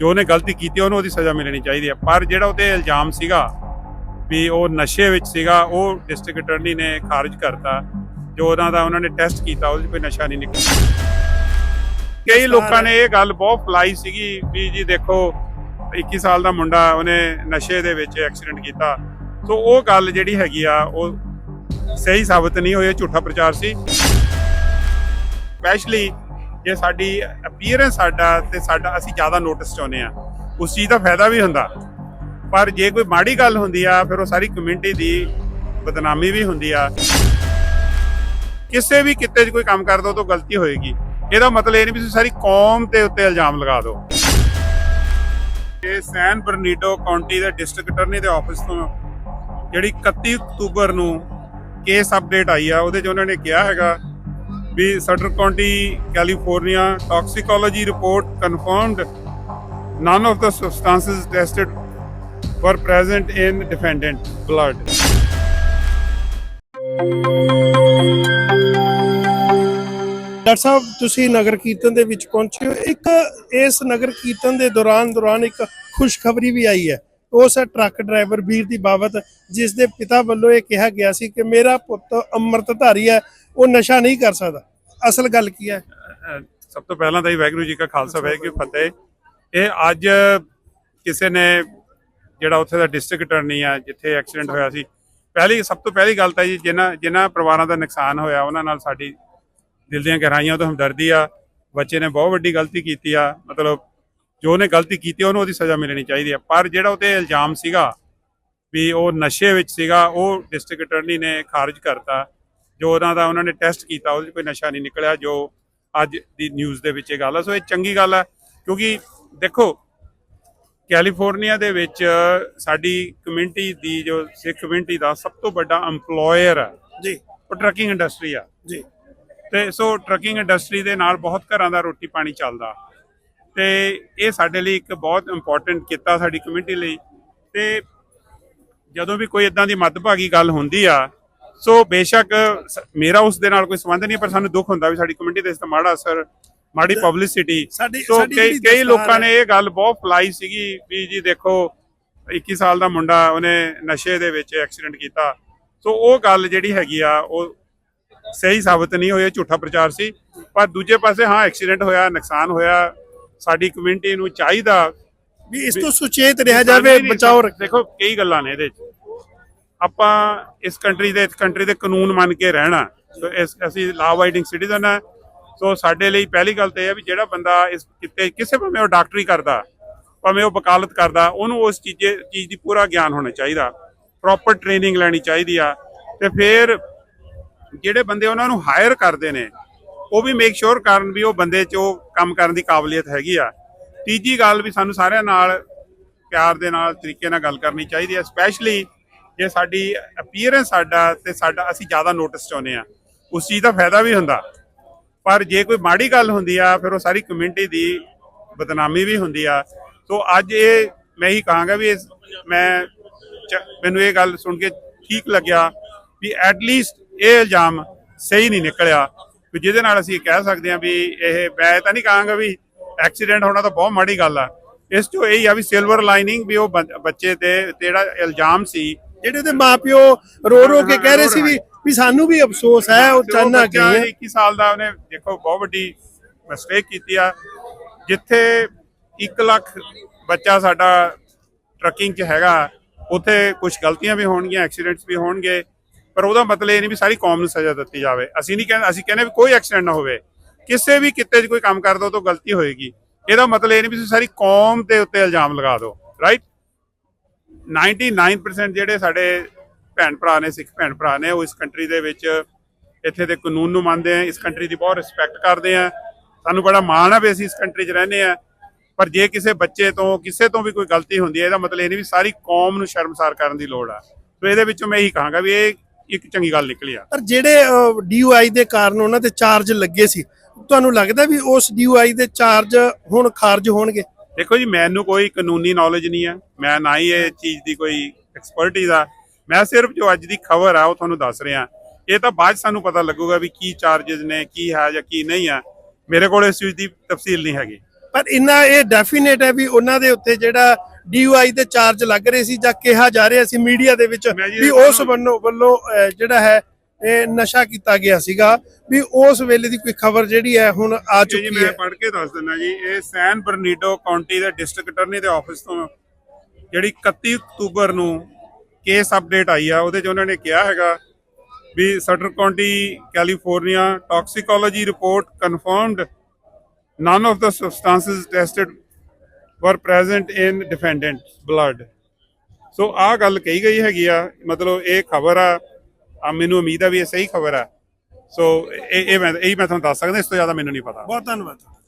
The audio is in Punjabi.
ਜੋ ਉਹਨੇ ਗਲਤੀ ਕੀਤੀ ਉਹਨੂੰ ਉਹਦੀ ਸਜ਼ਾ ਮਿਲਣੀ ਚਾਹੀਦੀ ਹੈ ਪਰ ਜਿਹੜਾ ਉਹਤੇ ਇਲਜ਼ਾਮ ਸੀਗਾ ਵੀ ਉਹ ਨਸ਼ੇ ਵਿੱਚ ਸੀਗਾ ਉਹ ਡਿਸਟ੍ਰਿਕਟ ਅਟਾਰਨੀ ਨੇ ਖਾਰਜ ਕਰਤਾ। ਜੋ ਉਹਨਾਂ ਦਾ ਉਹਨਾਂ ਨੇ ਟੈਸਟ ਕੀਤਾ ਉਹਦੇ ਕੋਈ ਨਸ਼ਾ ਨਹੀਂ ਨਿਕਲਿਆ। ਕਈ ਲੋਕਾਂ ਨੇ ਇਹ ਗੱਲ ਬਹੁਤ ਫਲਾਈ ਸੀਗੀ ਵੀ ਜੀ ਦੇਖੋ 21 ਸਾਲ ਦਾ ਮੁੰਡਾ ਉਹਨੇ ਨਸ਼ੇ ਦੇ ਵਿੱਚ ਐਕਸੀਡੈਂਟ ਕੀਤਾ। ਸੋ ਉਹ ਗੱਲ ਜਿਹੜੀ ਹੈਗੀ ਆ ਉਹ ਸਹੀ ਸਾਬਤ ਨਹੀਂ ਹੋਈ ਝੂਠਾ ਪ੍ਰਚਾਰ ਸੀ। ਸਪੈਸ਼ਲੀ ਜੇ ਸਾਡੀ ਅਪੀਅਰੈਂਸ ਸਾਡਾ ਤੇ ਸਾਡਾ ਅਸੀਂ ਜ਼ਿਆਦਾ ਨੋਟਿਸ ਚਾਹੁੰਦੇ ਆ ਉਸ ਚੀਜ਼ ਦਾ ਫਾਇਦਾ ਵੀ ਹੁੰਦਾ। ਪਰ ਜੇ ਕੋਈ ਮਾੜੀ ਗੱਲ ਹੁੰਦੀ ਆ, ਫਿਰ ਉਹ ਸਾਰੀ ਕਮਿਊਨਿਟੀ ਦੀ ਬਦਨਾਮੀ ਵੀ ਹੁੰਦੀ ਆ। ਕਿਸੇ ਵੀ ਕਿਤੇ 'ਚ ਕੋਈ ਕੰਮ ਕਰਦਾ ਉਹ ਤੋਂ ਗਲਤੀ ਹੋਏਗੀ। ਇਹਦਾ ਮਤਲਬ ਇਹ ਨਹੀਂ ਵੀ ਤੁਸੀਂ ਸਾਰੀ ਕੌਮ ਦੇ ਉੱਤੇ ਇਲਜ਼ਾਮ ਲਗਾ ਦਿਓ। ਇਹ ਸੈਨ ਬਰਨੀਡੋ ਕਾਉਂਟੀ ਦੇ ਡਿਸਟ੍ਰਿਕਟ ਅਟਰਨੀ ਦੇ ਆਫਿਸ ਤੋਂ ਜਿਹੜੀ 31 ਅਕਤੂਬਰ ਨੂੰ ਕੇਸ ਅਪਡੇਟ ਆਈ ਆ, ਉਹਦੇ 'ਚ ਉਹਨਾਂ ਨੇ ਕਿਹਾ ਹੈਗਾ ਵੀ Sutter county, California, toxicology report confirmed, none of the substances tested were present in defendant blood. Doctor sahib, ਤੁਸੀਂ ਨਗਰ ਕੀਰਤਨ ਦੇ ਵਿੱਚ ਪਹੁੰਚੇ ਹੋ। ਇੱਕ ਇਸ ਨਗਰ ਕੀਰਤਨ ਦੇ ਦੌਰਾਨ ਦੌਰਾਨ ਇੱਕ ਖੁਸ਼ਖਬਰੀ ਵੀ ਆਈ ਹੈ। ਉਸ ਟਰੱਕ ਡਰਾਈਵਰ ਵੀਰ ਦੀ ਬਾਬਤ, ਜਿਸ ਦੇ ਪਿਤਾ ਵੱਲੋਂ ਇਹ ਕਿਹਾ ਗਿਆ ਸੀ ਕਿ, ਮੇਰਾ ਪੁੱਤ ਅੰਮ੍ਰਿਤਧਾਰੀ ਹੈ। ਉਹ ਨਸ਼ਾ ਨਹੀਂ ਕਰ ਸਕਦਾ। ਅਸਲ ਗੱਲ ਕੀ ਹੈ? ਸਭ ਤੋਂ ਪਹਿਲਾਂ ਤਾਂ ਇਹ ਵਾਹਿਗੁਰੂ ਜੀ ਕਾ ਖਾਲਸਾ, ਵਾਹਿਗੁਰੂ ਫਤਿਹ। ਇਹ ਅੱਜ ਕਿਸੇ ਨੇ ਜਿਹੜਾ ਉੱਥੇ ਦਾ ਡਿਸਟ੍ਰਿਕਟ ਅਟਰਨੀ ਆ, ਜਿੱਥੇ ਐਕਸੀਡੈਂਟ ਹੋਇਆ ਸੀ, ਪਹਿਲੀ, ਸਭ ਤੋਂ ਪਹਿਲੀ ਗੱਲ ਤਾਂ ਜੀ, ਜਿਨ੍ਹਾਂ ਜਿਨ੍ਹਾਂ ਪਰਿਵਾਰਾਂ ਦਾ ਨੁਕਸਾਨ ਹੋਇਆ, ਉਹਨਾਂ ਨਾਲ ਸਾਡੀ ਦਿਲ ਦੀਆਂ ਗਹਿਰਾਈਆਂ ਤੋਂ ਹਮਦਰਦੀ ਆ। ਬੱਚੇ ਨੇ ਬਹੁਤ ਵੱਡੀ ਗਲਤੀ ਕੀਤੀ ਆ, ਮਤਲਬ ਜੋ ਉਹਨੇ ਗਲਤੀ ਕੀਤੀ ਉਹਨੂੰ ਉਹਦੀ ਸਜ਼ਾ ਮਿਲਣੀ ਚਾਹੀਦੀ ਆ। ਪਰ ਜਿਹੜਾ ਉਹਤੇ ਇਲਜ਼ਾਮ ਸੀਗਾ ਵੀ ਉਹ ਨਸ਼ੇ ਵਿੱਚ ਸੀਗਾ, ਉਹ ਡਿਸਟ੍ਰਿਕਟ ਅਟਰਨੀ ਨੇ ਖਾਰਜ ਕਰਤਾ। ਜੋ ਉਹਨਾਂ ਦਾ ਉਹਨਾਂ ਨੇ ਟੈਸਟ ਕੀਤਾ ਉਹਦੇ 'ਚ ਕੋਈ ਨਸ਼ਾ ਨਹੀਂ ਨਿਕਲਿਆ ਜੋ ਅੱਜ ਦੀ ਨਿਊਜ਼ ਦੇ ਵਿੱਚ ਇਹ ਗੱਲ ਆ। ਸੋ ਇਹ ਚੰਗੀ ਗੱਲ ਆ ਕਿਉਂਕਿ ਦੇਖੋ ਕੈਲੀਫੋਰਨੀਆ ਦੇ ਵਿੱਚ ਸਾਡੀ ਕਮਿਊਨਿਟੀ ਦੀ ਜੋ ਸਿੱਖ ਕਮਿਊਨਿਟੀ ਦਾ ਸਭ ਤੋਂ ਵੱਡਾ EMPLOYER ਆ ਜੀ। ਉਹ ਟਰੱਕਿੰਗ ਇੰਡਸਟਰੀ ਆ। ਜੀ। ਤੇ ਸੋ ਟਰੱਕਿੰਗ ਇੰਡਸਟਰੀ ਦੇ ਨਾਲ ਬਹੁਤ ਘਰਾਂ ਦਾ ਰੋਟੀ ਪਾਣੀ ਚੱਲਦਾ। ਤੇ ਇਹ ਸਾਡੇ ਲਈ ਇੱਕ ਬਹੁਤ ਇੰਪੋਰਟੈਂਟ ਕਿੱਤਾ ਸਾਡੀ ਕਮਿਊਨਿਟੀ ਲਈ। ਤੇ ਜਦੋਂ ਵੀ ਕੋਈ ਇਦਾਂ ਦੀ ਮੱਦਭਾਗੀ ਗੱਲ ਹੁੰਦੀ ਆ ਸੋ ਬੇਸ਼ੱਕ ਸ- ਮੇਰਾ ਉਸ ਦੇ ਨਾਲ ਕੋਈ ਸੰਬੰਧ ਨਹੀਂ ਪਰ ਸਾਨੂੰ ਦੁੱਖ ਹੁੰਦਾ ਵੀ ਸਾਡੀ ਕਮਿਊਨਿਟੀ ਦੇ ਇਸ ਤੇ ਮਾੜਾ ਅਸਰ ਮਾੜੀ ਪਬਲਿਸਿਟੀ ਸਾਡੀ ਸੋ ਸਾਡੀ ਕਈ ਜਿਹੜੀ ਕਈ ਦਸਤਾਰ ਲੋਕਾਂ ਨੇ ਇਹ ਗੱਲ ਬਹੁਤ ਫਲਾਈ ਸੀਗੀ ਵੀ ਜੀ ਦੇਖੋ 21 ਸਾਲ ਦਾ ਮੁੰਡਾ ਉਹਨੇ ਨਸ਼ੇ ਦੇ ਵਿੱਚ ਐਕਸੀਡੈਂਟ ਕੀਤਾ। ਸੋ ਉਹ ਗੱਲ ਜਿਹੜੀ ਹੈਗੀ ਆ ਉਹ ਸਹੀ ਸਾਬਤ ਨਹੀਂ ਹੋਈ ਇਹ ਝੂਠਾ ਪ੍ਰਚਾਰ ਸੀ। ਪਰ ਦੂਜੇ ਪਾਸੇ ਹਾਂ ਐਕਸੀਡੈਂਟ ਹੋਇਆ ਨੁਕਸਾਨ ਹੋਇਆ ਸਾਡੀ ਕਮਿਊਨਿਟੀ ਨੂੰ ਚਾਹੀਦਾ ਵੀ ਇਸ ਤੋਂ ਸੁਚੇਤ ਰਿਹਾ ਜਾਵੇ ਬਚਾਓ ਰੱਖ। ਦੇਖੋ ਕਈ ਗੱਲਾਂ ਨੇ ਇਹਦੇ 'ਚ ਆਪਾਂ ਇਸ ਕੰਟਰੀ ਦੇ, ਇਸ ਕੰਟਰੀ ਦੇ ਕਾਨੂੰਨ ਮੰਨ ਕੇ ਰਹਿਣਾ। ਸੋ ਇਸ, ਅਸੀਂ ਲਾ ਵਾਈਡਿੰਗ ਸਿਟੀਜ਼ਨ ਹੈ। ਸੋ ਸਾਡੇ ਲਈ ਪਹਿਲੀ ਗੱਲ ਤਾਂ ਇਹ ਹੈ ਵੀ ਜਿਹੜਾ ਬੰਦਾ ਇਸ ਕਿਤੇ, ਕਿਸੇ ਭਾਵੇਂ ਉਹ ਡਾਕਟਰੀ ਕਰਦਾ, ਭਾਵੇਂ ਉਹ ਵਕਾਲਤ ਕਰਦਾ, ਉਹਨੂੰ ਉਸ ਚੀਜ਼ੇ, ਚੀਜ਼ ਦੀ ਪੂਰਾ ਗਿਆਨ ਹੋਣਾ ਚਾਹੀਦਾ। ਪ੍ਰੋਪਰ ਟ੍ਰੇਨਿੰਗ ਲੈਣੀ ਚਾਹੀਦੀ ਆ। ਤੇ ਫਿਰ ਜਿਹੜੇ ਬੰਦੇ ਉਹਨਾਂ ਨੂੰ ਹਾਇਰ ਕਰਦੇ ਨੇ, ਉਹ ਵੀ ਮੇਕ ਸ਼ੋਰ ਕਰਨ ਵੀ ਉਹ ਬੰਦੇ 'ਚ ਉਹ ਕੰਮ ਕਰਨ ਦੀ ਕਾਬਲੀਅਤ ਹੈਗੀ ਆ। ਤੀਜੀ ਗੱਲ ਵੀ ਸਾਨੂੰ ਸਾਰਿਆਂ ਨਾਲ ਪਿਆਰ ਦੇ ਨਾਲ ਤਰੀਕੇ ਨਾਲ ਗੱਲ ਕਰਨੀ ਚਾਹੀਦੀ ਹੈ ਸਪੈਸ਼ਲੀ ਜੇ ਸਾਡੀ ਅਪੀਅਰੈਂਸ ਸਾਡਾ ਤੇ ਸਾਡਾ ਅਸੀਂ ਜ਼ਿਆਦਾ ਨੋਟਿਸ ਚਾਹੁੰਦੇ ਆ ਉਸ ਚੀਜ਼ ਦਾ ਫਾਇਦਾ ਵੀ ਹੁੰਦਾ। ਪਰ ਜੇ ਕੋਈ ਮਾੜੀ ਗੱਲ ਹੁੰਦੀ ਆ, ਫਿਰ ਉਹ ਸਾਰੀ ਕਮਿਊਨਿਟੀ ਦੀ ਬਦਨਾਮੀ ਵੀ ਹੁੰਦੀ ਆ। ਸੋ ਅੱਜ ਇਹ ਮੈਂ ਹੀ ਕਹਾਂਗਾ ਵੀ ਇਸ ਮੈਂ ਮੈਨੂੰ ਇਹ ਗੱਲ ਸੁਣ ਕੇ ਠੀਕ ਲੱਗਿਆ ਵੀ ਐਟ ਲੀਸਟ ਇਹ ਇਲਜ਼ਾਮ ਸਹੀ ਨਹੀਂ ਨਿਕਲਿਆ। ਵੀ ਜਿਹਦੇ ਨਾਲ ਅਸੀਂ ਕਹਿ ਸਕਦੇ ਹਾਂ ਵੀ ਇਹ, ਮੈਂ ਤਾਂ ਨਹੀਂ ਕਹਾਂਗਾ ਵੀ ਐਕਸੀਡੈਂਟ ਹੋਣਾ ਤਾਂ ਬਹੁਤ ਮਾੜੀ ਗੱਲ ਆ। ਇਸ ਤੋਂ ਇਹ ਆ ਵੀ ਸਿਲਵਰ ਲਾਈਨਿੰਗ ਵੀ ਉਹ ਬੱਚ- ਬੱਚੇ ਤੇ ਤੇ ਜਿਹੜਾ ਇਲਜ਼ਾਮ ਸੀ ਜਿਹੜੇ ਤੇ ਮਾਪਿਓ ਰੋ ਰੋ ਕੇ ਕਹਿ ਰਹੇ ਸੀ ਵੀ ਵੀ ਸਾਨੂੰ ਵੀ ਅਫਸੋਸ ਹੈ ਉਹ ਚਾਹਨਾ ਗਏ 21 ਸਾਲ ਦਾ ਉਹਨੇ ਦੇਖੋ ਬਹੁਤ ਵੱਡੀ ਮਿਸਟੇਕ ਕੀਤੀ ਆ। ਜਿੱਥੇ 1 ਲੱਖ ਬੱਚਾ ਸਾਡਾ ਟਰੱਕਿੰਗ 'ਚ ਹੈਗਾ ਉੱਥੇ ਕੁਝ ਗਲਤੀਆਂ ਵੀ ਹੋਣਗੀਆਂ ਐਕਸੀਡੈਂਟਸ ਵੀ ਹੋਣਗੇ ਪਰ ਉਹਦਾ ਮਤਲਬ ਇਹ ਨਹੀਂ ਵੀ ਸਾਰੀ ਕੌਮ ਨੂੰ ਸਜ਼ਾ ਦਿੱਤੀ ਜਾਵੇ। ਅਸੀਂ ਨਹੀਂ ਕਹਿੰਦੇ ਅਸੀਂ ਕਹਿੰਦੇ ਵੀ ਕੋਈ ਐਕਸੀਡੈਂਟ ਨਾ ਹੋਵੇ। ਕਿਸੇ ਵੀ ਕਿਤੇ 'ਚ ਕੋਈ ਕੰਮ ਕਰਦਾ ਉਹ ਤੋਂ ਗਲਤੀ ਹੋਏਗੀ। ਇਹਦਾ ਮਤਲਬ ਇਹ ਨਹੀਂ ਵੀ ਤੁਸੀਂ ਸਾਰੀ ਕੌਮ ਦੇ ਉੱਤੇ ਇਲਜ਼ਾਮ ਲਗਾ ਦਿਓ ਰਾਈਟ 99% ਜਿਹੜੇ ਸਾਡੇ ਭੈਣ ਭਰਾ ਨੇ, ਸਿੱਖ ਭੈਣ ਭਰਾ ਨੇ, ਉਹ ਇਸ ਕੰਟਰੀ ਦੇ ਵਿੱਚ ਇੱਥੇ ਦੇ ਕਾਨੂੰਨ ਨੂੰ ਮੰਨਦੇ ਆ, ਇਸ ਕੰਟਰੀ ਦੀ ਬਹੁਤ ਰਿਸਪੈਕਟ ਕਰਦੇ ਆ। ਸਾਨੂੰ ਬੜਾ ਮਾਣ ਆ ਵੀ ਅਸੀਂ ਇਸ ਕੰਟਰੀ 'ਚ ਰਹਿੰਦੇ ਆ। ਪਰ ਜੇ ਕਿਸੇ ਬੱਚੇ ਤੋਂ, ਕਿਸੇ ਤੋਂ ਵੀ ਕੋਈ ਗਲਤੀ ਹੁੰਦੀ ਹੈ, ਇਹਦਾ ਮਤਲਬ ਇਹ ਨਹੀਂ ਵੀ ਸਾਰੀ ਕੌਮ ਨੂੰ ਸ਼ਰਮਸਾਰ ਕਰਨ ਦੀ ਲੋੜ ਆ। ਸੋ ਇਹਦੇ ਵਿੱਚੋਂ ਮੈਂ ਇਹੀ ਕਹਾਂਗਾ ਵੀ ਇਹ ਇੱਕ ਚੰਗੀ ਗੱਲ ਨਿਕਲੀ ਆ। ਪਰ ਜਿਹੜੇ ਡੀਯੂਆਈ ਦੇ ਕਾਰਨ ਉਹਨਾਂ ਤੇ ਚਾਰਜ ਲੱਗੇ ਸੀ, ਤੁਹਾਨੂੰ ਲੱਗਦਾ ਵੀ ਉਸ ਡੀਯੂਆਈ ਦੇ ਚਾਰਜ ਹੁਣ ਖਾਰਜ ਹੋਣਗੇ? ਦੇਖੋ ਜੀ ਮੈਨੂੰ ਕੋਈ ਕਾਨੂੰਨੀ ਨੌਲੇਜ ਨਹੀਂ ਆ। ਮੈਂ ਨਾ ਹੀ ਇਹ ਚੀਜ਼ ਦੀ ਕੋਈ ਐਕਸਪਰਟਿਜ਼ ਆ। ਮੈਂ ਸਿਰਫ ਜੋ ਅੱਜ ਦੀ ਖਬਰ ਆ ਉਹ ਤੁਹਾਨੂੰ ਦੱਸ ਰਿਹਾ। ਇਹ ਤਾਂ ਬਾਅਦ ਸਾਨੂੰ ਪਤਾ ਲੱਗੂਗਾ ਵੀ ਕੀ ਚਾਰजेस ਨੇ ਕੀ ਹੈ ਜਾਂ ਕੀ ਨਹੀਂ ਆ ਮੇਰੇ ਕੋਲ ਇਸ ਚੀਜ਼ ਦੀ ਤਫਸੀਲ ਨਹੀਂ ਹੈਗੀ। ਪਰ ਇੰਨਾ ਇਹ ਡੈਫੀਨੇਟ ਹੈ ਵੀ ਉਹਨਾਂ ਦੇ ਉੱਤੇ ਜਿਹੜਾ ਡੀਯੂਆਈ ਦੇ ਚਾਰਜ ਲੱਗ ਰਹੇ ਸੀ ਜਾਂ ਕਿਹਾ ਜਾ ਰਿਹਾ ਸੀ ਮੀਡੀਆ ਦੇ ਵਿੱਚ ਵੀ ਉਸ ਵੱਲੋਂ ਵੱਲੋਂ ਜਿਹੜਾ ਹੈ ਨਸ਼ਾ ਕੀਤਾ ਗਿਆ ਸੀਗਾ ਵੀ ਉਸ ਵੇਲੇ ਦੀ ਕੋਈ ਖਬਰ ਜਿਹੜੀ ਹੈ ਹੁਣ ਆ ਜੀ ਚੁੱਕੀ ਮੈਂ ਹੈ। ਪੜ੍ਹ ਕੇ ਦੱਸ ਦਿੰਦਾ ਜੀ ਇਹ ਸੈਨ ਬਰਨੀਡੋ ਕਾਉਂਟੀ ਦੇ ਡਿਸਟ੍ਰਿਕਟ ਅਟਰਨੀ ਦੇ ਆਫਿਸ ਤੋਂ ਜਿਹੜੀ 31 ਅਕਤੂਬਰ ਨੂੰ ਕੇਸ ਅਪਡੇਟ ਆਈ ਆ ਉਹਦੇ 'ਚ ਉਹਨਾਂ ਨੇ ਕਿਹਾ ਹੈਗਾ ਵੀ Sutter county California toxicology report confirmed none of the substances tested were present in defendant's blood. So ਆਹ ਗੱਲ ਕਹੀ ਗਈ ਹੈਗੀ ਆ ਮਤਲਬ ਇਹ ਖਬਰ ਆ ਆ ਮੈਨੂੰ ਉਮੀਦ ਆ ਵੀ ਇਹ ਸਹੀ ਖਬਰ ਆ। ਸੋ ਇਹ ਇਹ ਮੈਂ ਇਹ ਮੈਂ ਤੁਹਾਨੂੰ ਦੱਸ ਸਕਦਾ, ਇਸ ਤੋਂ ਜ਼ਿਆਦਾ ਮੈਨੂੰ ਨਹੀਂ ਪਤਾ। ਬਹੁਤ ਧੰਨਵਾਦ।